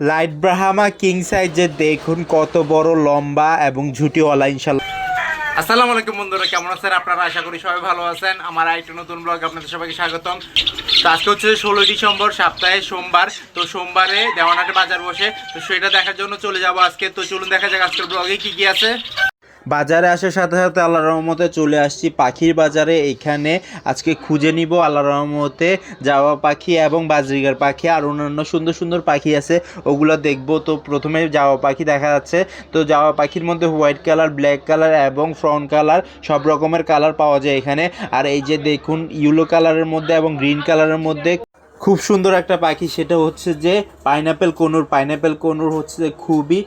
Light Brahma king সাইজের দেখুন কত বড়, লম্বা এবং ঝুটিওয়ালা ইনশাল্লাহ আসসালামু আলাইকুম বন্ধুরা, কেমন আছেন আপনারা? আশা করি সবাই ভালো আছেন। আমার আরেকটা নতুন ব্লগ আপনাদের সবাইকে স্বাগতম। তো আজকে হচ্ছে ষোলো ডিসেম্বর, সপ্তাহে সোমবার। তো সোমবারে দেওয়ানহাটে বাজার বসে। তো সেটা দেখার জন্য চলে যাব আজকে। তো চলুন দেখা যাক আজকের ব্লগে কী কী আছে। বাজারে আসার সাথে সাথে আল্লাহ রহমতে চলে আসছি পাখির বাজারে। এখানে আজকে খুঁজে নিব আল্লাহ রহমতে যাওয়া পাখি এবং বাজরিগার পাখি আর অন্যান্য সুন্দর সুন্দর পাখি আছে। ওগুলো দেখব। তো প্রথমে যাওয়া পাখি দেখা যাচ্ছে। তো যাওয়া পাখির মধ্যে হোয়াইট কালার, ব্ল্যাক কালার এবং ফ্রন্ট কালার সব রকমের কালার পাওয়া যায় এখানে। আর এই যে দেখুন, ইয়েলো কালারের মধ্যে এবং গ্রিন কালারের মধ্যে খুব সুন্দর একটা পাখি। সেটা হচ্ছে যে পাইনাপেল কনুর। পাইনাপেল কনুর হচ্ছে খুবই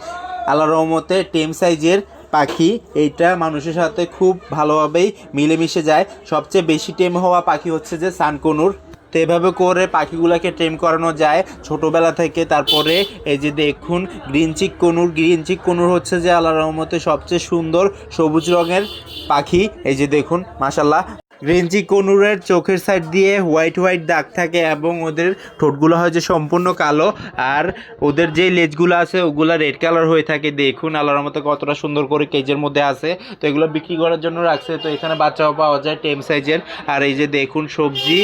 আল্লাহ রহমতে টেম সাইজের পাখি, এইটা মানুষের সাথে খুব ভালোভাবেই মিলেমিশে যায়। সবচেয়ে বেশি টেম হওয়া পাখি হচ্ছে যে সানকনুর। তো এভাবে করে পাখিগুলোকে টেম করানো যায়। ছোটোবেলা থেকে তারপরে এই যে দেখুন green cheek conure green cheek conure হচ্ছে যে আল্লাহ রহমতে সবচেয়ে সুন্দর সবুজ রঙের পাখি। এই যে দেখুন মাসাল্লাহ গ্রিনচি কনুরের চোখের সাইড দিয়ে হোয়াইট হোয়াইট দাগ থাকে এবং ওদের ঠোঁটগুলো হয় যে সম্পূর্ণ কালো। আর ওদের যে লেজগুলো আছে, ওগুলো রেড কালার হয়ে থাকে। দেখুন আল্লাহর মতো কতটা সুন্দর করে কেজের মধ্যে আছে। তো এগুলো বিক্রি করার জন্য রাখছে। তো এখানে বাচ্চাও পাওয়া যায় টেম সাইজের। আর এই যে দেখুন সবজি।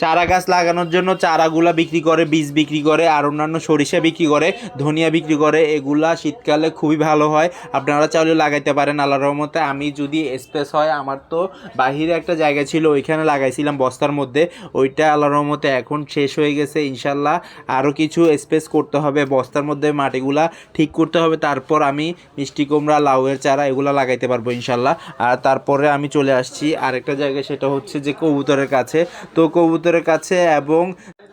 চারা গাছ লাগানোর জন্য চারাগুলা বিক্রি করে, বীজ বিক্রি করে, আর অন্যান্য সরিষা বিক্রি করে, ধনিয়া বিক্রি করে, এগুলা শীতকালে খুবই ভালো হয়। আপনারা চাইলে লাগাইতে পারেন আল্লাহ রহমতে। আমি যদি স্পেস হয়, আমার তো বাহিরে একটা জায়গা ছিল, ওইখানে লাগাইছিলাম বস্তার মধ্যে। ওইটা আল্লাহ রহমতে এখন শেষ হয়ে গেছে ইনশাল্লাহ আরও কিছু স্পেস করতে হবে, বস্তার মধ্যে মাটিগুলা ঠিক করতে হবে। তারপর আমি মিষ্টি কুমড়া, লাউয়ের চারা এগুলো লাগাইতে পারব ইনশাল্লাহ আর তারপরে আমি চলে আসছি আরেকটা জায়গায়, সেটা হচ্ছে যে কবুতরের কাছে। তো কবুতরের কাছে এবং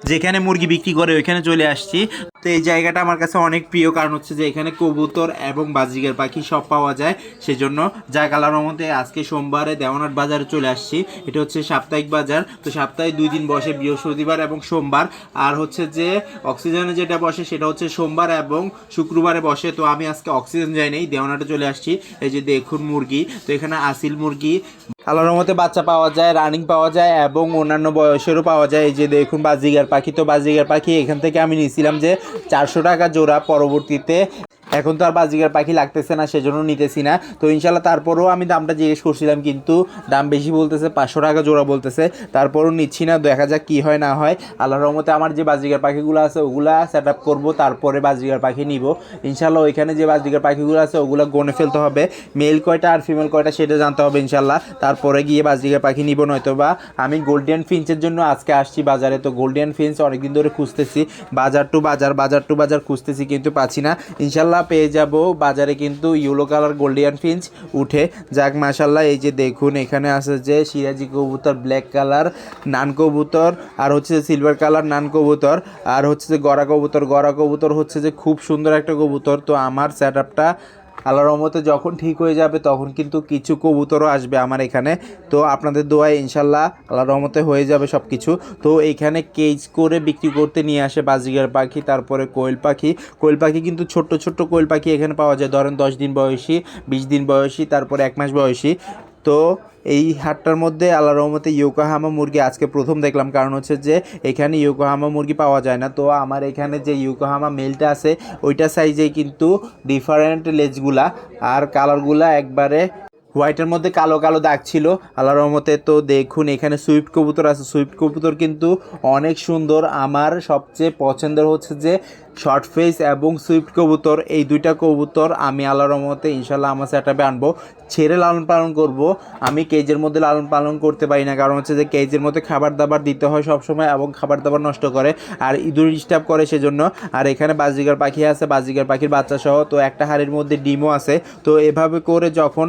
যেখানে মুরগি বিক্রি করে ওইখানে চলে আসছি। তো এই জায়গাটা আমার কাছে অনেক প্রিয় কারণ হচ্ছে যে এখানে কবুতর এবং বাজিকের পাখি সব পাওয়া যায়। সেজন্য যা কালার মধ্যে আজকে সোমবারে দেওয়ানাট বাজারে চলে আসছি। এটা হচ্ছে সাপ্তাহিক বাজার। তো সপ্তাহে দুই দিন বসে বৃহস্পতিবার এবং সোমবার। আর হচ্ছে যে অক্সিজেনে যেটা বসে সেটা হচ্ছে সোমবার এবং শুক্রবারে বসে। তো আমি আজকে অক্সিজেন যাই নেই দেওয়ানাটে চলে আসছি। এই যে দেখুন মুরগি। তো এখানে আসিল মুরগি। আল্লাহর মতে বাচ্চা পাওয়া যায় রানিং পাওয়া যায় এবং অন্যান্য বয়সেরও পাওয়া যায়। এই যে দেখুন বাজিগার পাখি, তো বাজিগার পাখি এখান থেকে আমি নিয়েছিলাম যে চারশো টাকা জোড়া পরবর্তীতে এখন তো আর বাজিগার পাখি লাগতেছে না, সেজন্য নিতেছি না। তো ইনশাল্লাহ তারপরেও আমি দামটা জিজ্ঞেস করছিলাম, কিন্তু দাম বেশি বলতেছে, পাঁচশো টাকা জোড়া বলতেছে। তারপরও নিচ্ছি না, দেখা যাক কী হয় না হয়। আল্লাহ রহমতে আমার যে বাজিগার পাখিগুলো আছে, ওগুলা সেট আপ করব, তারপরে বাজিগার পাখি নিব। ইনশাল্লাহ ওইখানে যে বাজিগার পাখিগুলো আছে, ওগুলো গনে ফেলতে হবে। মেল কয়টা আর ফিমেল কয়টা সেটা জানতে হবে ইনশাল্লাহ। তারপরে গিয়ে বাজিগার পাখি নিব নয়তো বা আমি গোল্ডেন ফিঞ্চের জন্য আজকে আসছি বাজারে। তো গোল্ডেন ফিঞ্চ অনেকদিন ধরে খুঁজতেছি, বাজার টু বাজার বাজার টু বাজার খুঁজতেছি, কিন্তু পাচ্ছি না। ইনশাল্লাহ পেয়ে যাব। বাজারে কিন্তু ইউলো কালার গোল্ডিয়ান ফিঞ্চ উঠে। যাক মাসাল্লাহ এই যে দেখুন, এখানে আছে যে সিরাজি কবুতর ব্ল্যাক কালার নান কবুতর, আর হচ্ছে যে সিলভার কালার নান কবুতর, আর হচ্ছে যে গড়া কবুতর। গড়া কবুতর হচ্ছে যে খুব সুন্দর একটা কবুতর। তো আমার সেট আপটা আল্লাহর রহমতে যখন ঠিক হয়ে যাবে, তখন কিন্তু কিছু কবুতরও আসবে আমার এখানে। তো আপনাদের দোয়ায় ইনশাল্লাহ আল্লাহর রহমতে হয়ে যাবে সব কিছু তো এইখানে কেজ করে বিক্রি করতে নিয়ে আসে বাজিগার পাখি, তারপরে কোয়েল পাখি। কোয়েল পাখি কিন্তু ছোট্ট ছোট্ট কোয়েল পাখি এখানে পাওয়া যায়। ধরেন দশ দিন বয়সী, বিশ দিন বয়সী, তারপরে এক মাস বয়সী। তো এই হাটটার মধ্যে আল্লাহ রহমতে ইয়োকাহামা মুরগি আজকে প্রথম দেখলাম। কারণ হচ্ছে যে এখানে ইয়োকাহামা মুরগি পাওয়া যায় না। তো আমার এখানে যে ইয়োকাহামা মেলটা আছে, ওইটা সাইজে কিন্তু ডিফারেন্ট লেজগুলা। আর কালারগুলা একবারে হোয়াইটের মধ্যে কালো কালো দাগ ছিল। আল্লাহ রহমতে তো দেখুন, এখানে সুইফট কবুতর আছে। সুইফট কবুতর কিন্তু অনেক সুন্দর। আমার সবচেয়ে পছন্দের হচ্ছে যে শর্ট ফেস এবং সুইফট কবুতর। এই দুইটা কবুতর আমি আল্লাহ রহমতে ইনশাল্লাহ আমার সেটাপে আনব। ছেড়ে লালন পালন করব। আমি কেজের মধ্যে লালন পালন করতে পারি না। কারণ হচ্ছে যে কেজের মধ্যে খাবার দাবার দিতে হয় সবসময় এবং খাবার দাবার নষ্ট করে আর ইঁদুর ডিস্টার্ব করে সেজন্য। আর এখানে বাজিগার পাখি আছে। বাজিগার পাখির বাচ্চা সহ তো একটা হাড়ির মধ্যে ডিমও আছে। তো এভাবে করে যখন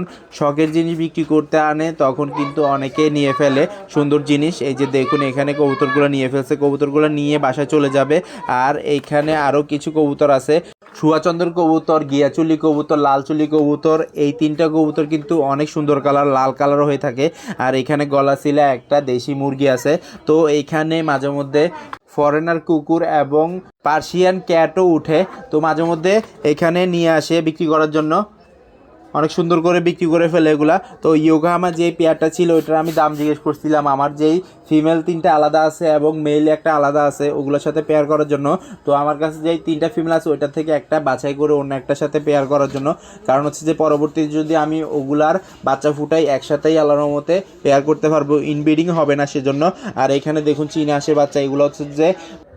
শখের জিনিস বিক্রি করতে আনে, তখন কিন্তু অনেকে নিয়ে ফেলে। সুন্দর জিনিস, এই যে দেখুন, এখানে কবুতরগুলো নিয়ে ফেলছে। কবুতরগুলো নিয়ে বাসায় চলে যাবে। আর এইখানে আরও কিছু কবুতর আছে। সুয়াচন্দ্র কবুতর, গিয়াচুলি কবুতর, লালচুলি কবুতর, এই তিনটা কবুতর কিন্তু অনেক সুন্দর কালার, লাল কালার হয়ে থাকে। আর এখানে গলাশিলা একটা, দেশি মুরগি আছে। তো এইখানে মাঝে মধ্যে ফরেনার কুকুর এবং পার্সিয়ান ক্যাটও উঠে। তো মাঝে মধ্যে এখানে নিয়ে আসে বিক্রি করার জন্য। অনেক সুন্দর করে বিক্রি করে ফেলে এগুলা। তো ইয়োগা আমার যে পেয়ারটা ছিল, ওইটার আমি দাম জিজ্ঞেস করছিলাম। আমার যেই ফিমেল তিনটা আলাদা আছে এবং মেল একটা আলাদা আছে, ওগুলোর সাথে পেয়ার করার জন্য। তো আমার কাছে যে তিনটা ফিমেল আছে, ওইটার থেকে একটা বাছাই করে অন্য একটার সাথে পেয়ার করার জন্য। কারণ হচ্ছে যে পরবর্তীতে যদি আমি ওগুলার বাচ্চা ফুটাই একসাথেই আল্লাহর মতে পেয়ার করতে পারব ইনব্রিডিং হবে না সেজন্য। আর এখানে দেখুন, চীনা হাঁসের বাচ্চা, এগুলো হচ্ছে যে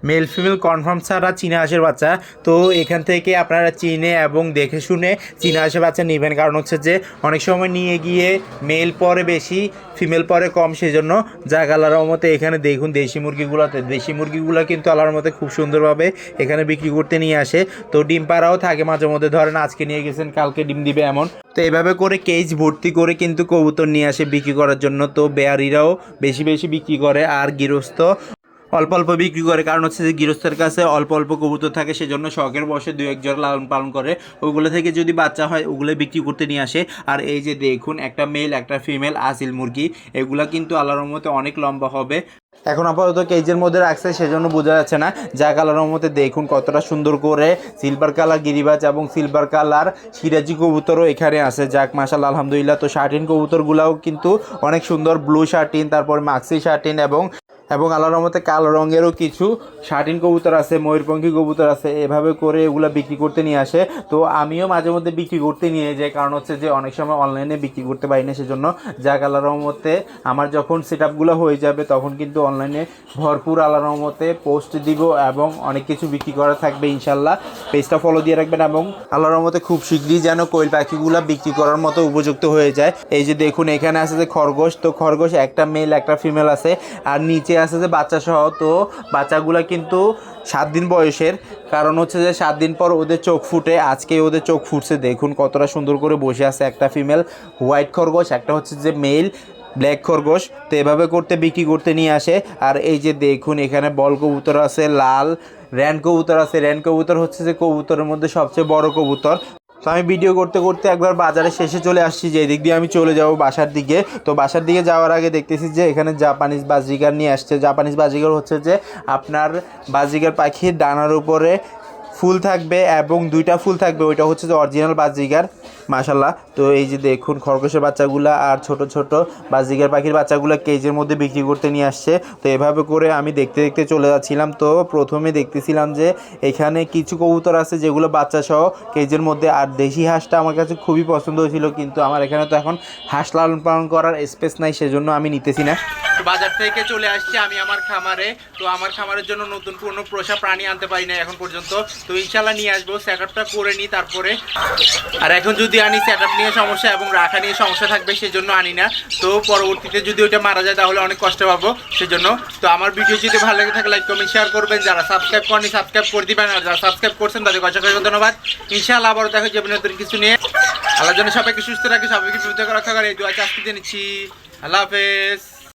মেল ফিমেল কনফার্ম ছাড়া চীনা হাঁসের বাচ্চা। তো এখান থেকে আপনারা চিনে এবং দেখে শুনে চীনা হাঁসের বাচ্চা নেবেন। কারণ হচ্ছে যে, অনেক সময় নিয়ে গিয়ে মেল পরে বেশি ফিমেল পরে কম সেজন্য। যাক মতে এখানে দেখুন দেশি মুরগিগুলোতে। দেশি মুরগিগুলো কিন্তু আল্লাহর মতে খুব সুন্দরভাবে এখানে বিক্রি করতে নিয়ে আসে। তো ডিম পাড়াও থাকে মাঝে মধ্যে। ধরেন আজকে নিয়ে গেছেন, কালকে ডিম দিবে এমন। তো এভাবে করে কেজ ভর্তি করে কিন্তু কবুতর নিয়ে আসে বিক্রি করার জন্য। তো বেয়ারিরাও বেশি বেশি বিক্রি করে। আর গৃহস্থ অল্প অল্প বিক্রি করে। কারণ হচ্ছে যে গৃহস্থের কাছে অল্প অল্প কবুতর থাকে, সেজন্য শখের বসে দু একজন লালন পালন করে। ওগুলো থেকে যদি বাচ্চা হয়, ওগুলো বিক্রি করতে নিয়ে আসে। আর এই যে দেখুন, একটা মেল একটা ফিমেল আসিল মুরগি। এগুলা কিন্তু আল্লাহর মতে অনেক লম্বা হবে। এখন আপাতত কেজের মধ্যে রাখছে, সেজন্য বোঝা যাচ্ছে না। যা কালারের মধ্যে দেখুন কতটা সুন্দর করে সিলভার কালার গিরিবাজ এবং সিলভার কালার সিরাজি কবুতরও এখানে আছে। যাক মাসাল আলহামদুলিল্লাহ। তো শার্টিন কবুতরগুলাও কিন্তু অনেক সুন্দর ব্লু শার্টিন তারপর মাক্সি শার্টিন এবং এবং আল্লাহর রহমতে কালো রঙেরও কিছু শার্টিন কবুতর আছে, ময়ূরপঙ্খী কবুতর আছে, এভাবে করে এগুলো বিক্রি করতে নিয়ে আসে। তো আমিও মাঝে মধ্যে বিক্রি করতে নিয়ে যাই, কারণ হচ্ছে যে অনেক সময় অনলাইনে বিক্রি করতে পারি না, সেজন্য যাক আল্লাহর রহমতে আমার যখন সেট আপগুলো হয়ে যাবে, তখন কিন্তু অনলাইনে ভরপুর আল্লাহর রহমতে পোস্ট দিব এবং অনেক কিছু বিক্রি করা থাকবে ইনশাল্লাহ পেজটা ফলো দিয়ে রাখবেন এবং আল্লাহর রহমতে খুব শীঘ্রই যেন কোয়েল পাখিগুলো বিক্রি করার মতো উপযুক্ত হয়ে যায়। এই যে দেখুন, এখানে আছে যে খরগোশ, তো খরগোশ একটা মেল একটা ফিমেল আছে। আর নিচে আছে যে বাচ্চা সহ, তো বাচ্চাগুলো কিন্তু সাত দিন বয়সের। কারণ হচ্ছে যে সাত দিন পর ওদের চোখ ফুটে, আজকে ওদের চোখ ফুটছে। দেখুন কতটা সুন্দর করে বসে আছে একটা ফিমেল হোয়াইট খরগোশ, একটা হচ্ছে যে মেল ব্ল্যাক খরগোশ। তো এভাবে করতে, বিক্রি করতে নিয়ে আসে। আর এই যে দেখুন, এখানে বল কবুতর আছে, লাল, র্যান কবুতর আছে। র্যান কবুতর হচ্ছে যে কবুতরের মধ্যে সবচেয়ে বড় কবুতর। তো আমি ভিডিও করতে করতে একবার বাজারে শেষে চলে আসছি যে দিক দিয়ে আমি চলে যাব বাসার দিকে। তো বাসার দিকে যাওয়ার আগে দেখতেছি যে এখানে জাপানিজ বাজিগার নিয়ে আসছে। জাপানিজ বাজিগার হচ্ছে যে আপনার বাজিগার পাখির ডানার উপরে ফুল থাকবে এবং দুইটা ফুল থাকবে, ওইটা হচ্ছে যে অরিজিনাল বাজিগার মাশাল্লাহ তো এই যে দেখুন, খরগোশের বাচ্চাগুলা আর ছোট ছোট বাজিগার পাখির বাচ্চাগুলো কেজের মধ্যে বিক্রি করতে নিয়ে আসছে। তো এভাবে করে আমি দেখতে দেখতে চলে যাচ্ছিলাম। তো প্রথমে দেখতেছিলাম যে এখানে কিছু কবুতর আছে যেগুলো বাচ্চা সহ কেজের মধ্যে আর দেশি হাঁসটা আমার কাছে খুবই পছন্দ হয়েছিল, কিন্তু আমার এখানে তো এখন হাঁস লালন পালন করার স্পেস নাই, সেজন্য আমি নিতেছি না। বাজার থেকে চলে আসছি আমি আমার খামারে। তো আমার খামারের জন্য নতুন কোনো পোষা প্রাণী আনতে পারি না এখন পর্যন্ত। তো ইনশাল্লাহ নিয়ে আসব সেট আপটা করে নিই তারপরে। আর এখন যদি আনি সেট আপ নিয়ে সমস্যা এবং রাখা নিয়ে সমস্যা থাকবে সেজন্য আনি না। তো পরবর্তীতে যদি ওইটা মারা যায়, তাহলে অনেক কষ্ট পাবো সেজন্য। তো আমার ভিডিও যদি ভালো লাগে থাকে লাইক কমেন্ট শেয়ার করবেন। যারা সাবস্ক্রাইব করেনি সাবস্ক্রাইব করে দিবেন। আর যারা সাবস্ক্রাইব করছেন, তাদের অসংখ্য ধন্যবাদ। ইনশাআল্লাহ আবারও দেখা যাবে নতুন কিছু নিয়ে। আল্লাহ জন্য সবাইকে সুস্থ রাখে, সবাইকে সুস্থ রক্ষা করে। এই দু আজকে নিচ্ছি আল্লাহ হাফেজ।